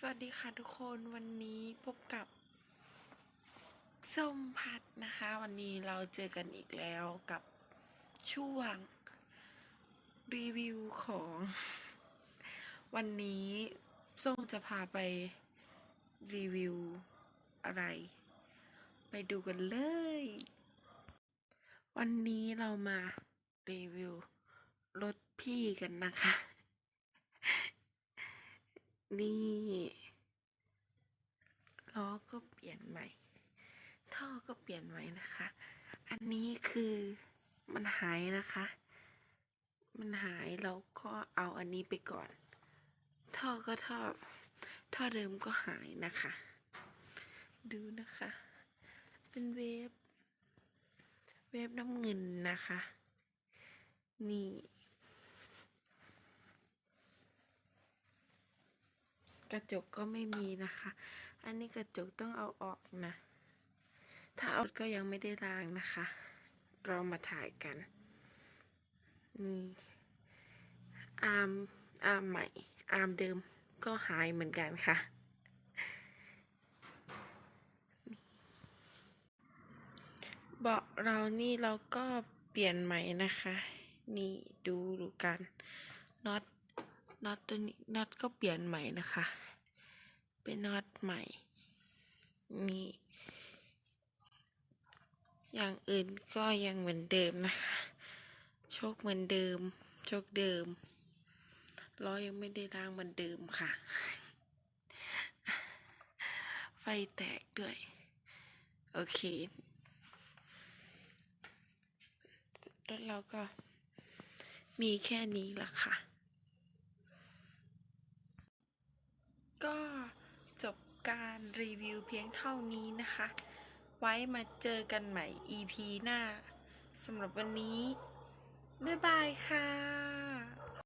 สวัสดีค่ะทุกคนวันนี้พบกับส้มพัดนะคะ วันนี้เราเจอกันอีกแล้วกับช่วงรีวิวของ วันนี้ส้มจะพาไปรีวิวอะไร ไปดูกันเลย วันนี้เรามารีวิวรถพี่กันนะคะ นี่ล้อก็เปลี่ยนใหม่ ท่อก็เปลี่ยนใหม่นะคะ อันนี้คือมันหายนะคะ มันหายเราก็เอาอันนี้ไปก่อน ท่อก็ท่อ ท่อเดิมก็หายนะคะ ดูนะคะ เป็นเวฟ เวฟน้ำเงินนะคะ นี่ กระจกก็ไม่มีนะคะ อันนี้กระจกต้องเอาออกนะ ถ้าเอาก็ยังไม่ได้ล้างนะคะ เรามาถ่ายกัน นี่ อาร์ม อาร์มใหม่ อาร์มเดิมก็หายเหมือนกันค่ะเบาะเรานี่เราก็เปลี่ยนใหม่นะคะ นี่ดูดูกันน็อต น็อตตัวนี้น็อตก็เปลี่ยนใหม่นะคะ เป็นน็อตใหม่นี่อย่างอื่นก็ยังเหมือนเดิมนะคะโชคเหมือนเดิมโชคเดิมล้อยังไม่ได้ล้างเหมือนเดิมค่ะ ไฟแตกด้วย โอเคแล้วเราก็มีแค่นี้ละค่ะ ก็จบการรีวิวเพียงเท่านี้นะคะ ไว้มาเจอกันใหม่ EP หน้าสำหรับวันนี้ บ๊ายบายค่ะ